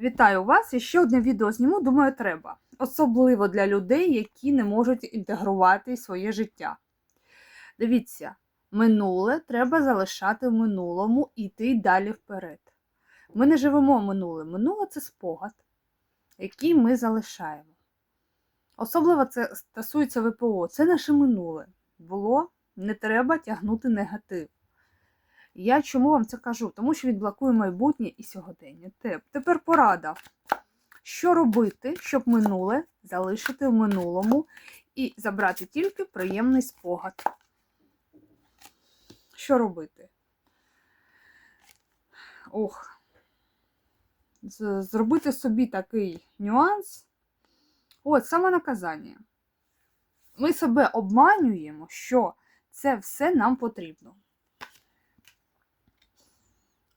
Вітаю вас! І ще одне відео зніму, думаю, треба. Особливо для людей, які не можуть інтегрувати своє життя. Дивіться, минуле треба залишати в минулому і йти далі вперед. Ми не живемо минулим. Минуле це спогад, який ми залишаємо. Особливо це стосується ВПО. Це наше минуле. Було, не треба тягнути негатив. Я чому вам це кажу? Тому що він блокує майбутнє і сьогодення. Теп- Тепер порада. Що робити, щоб минуле залишити в минулому і забрати тільки приємний спогад? Що робити? Ох. Зробити собі такий нюанс. От, самонаказання. Ми себе обманюємо, що це все нам потрібно.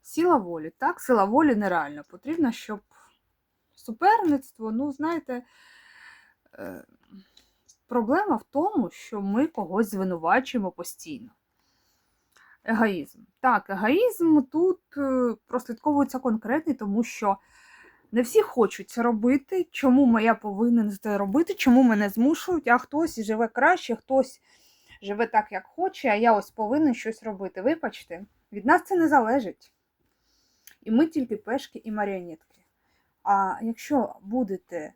Сила волі, так, сила волі нереально. Потрібно, щоб суперництво, ну, знаєте, е, проблема в тому, що ми когось звинувачуємо постійно. Егоїзм. Так, егоїзм тут е, прослідковується конкретний, тому що не всі хочуть це робити. Чому я повинен це робити, чому мене змушують, а хтось живе краще, хтось живе так, як хоче, а я ось повинен щось робити. Вибачте, від нас це не залежить. І ми тільки пешки і маріонетки. А якщо будете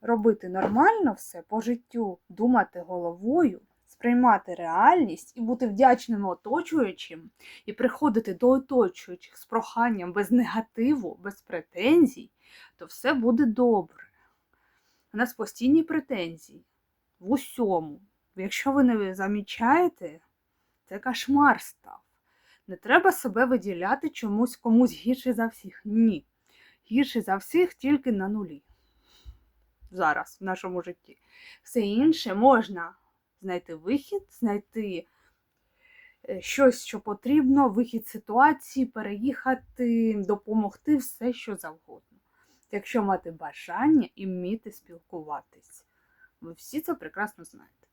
робити нормально все по життю, думати головою, сприймати реальність і бути вдячним оточуючим, і приходити до оточуючих з проханням без негативу, без претензій, то все буде добре. У нас постійні претензії в усьому. Якщо ви не замічаєте, це кошмар став. Не треба себе виділяти чомусь комусь гірше за всіх. Ні. Гірше за всіх тільки на нулі. Зараз в нашому житті. Все інше можна знайти вихід, знайти е, щось, що потрібно, вихід ситуації, переїхати, допомогти, все, що завгодно. Якщо мати бажання і вміти спілкуватись. Ви всі це прекрасно знаєте.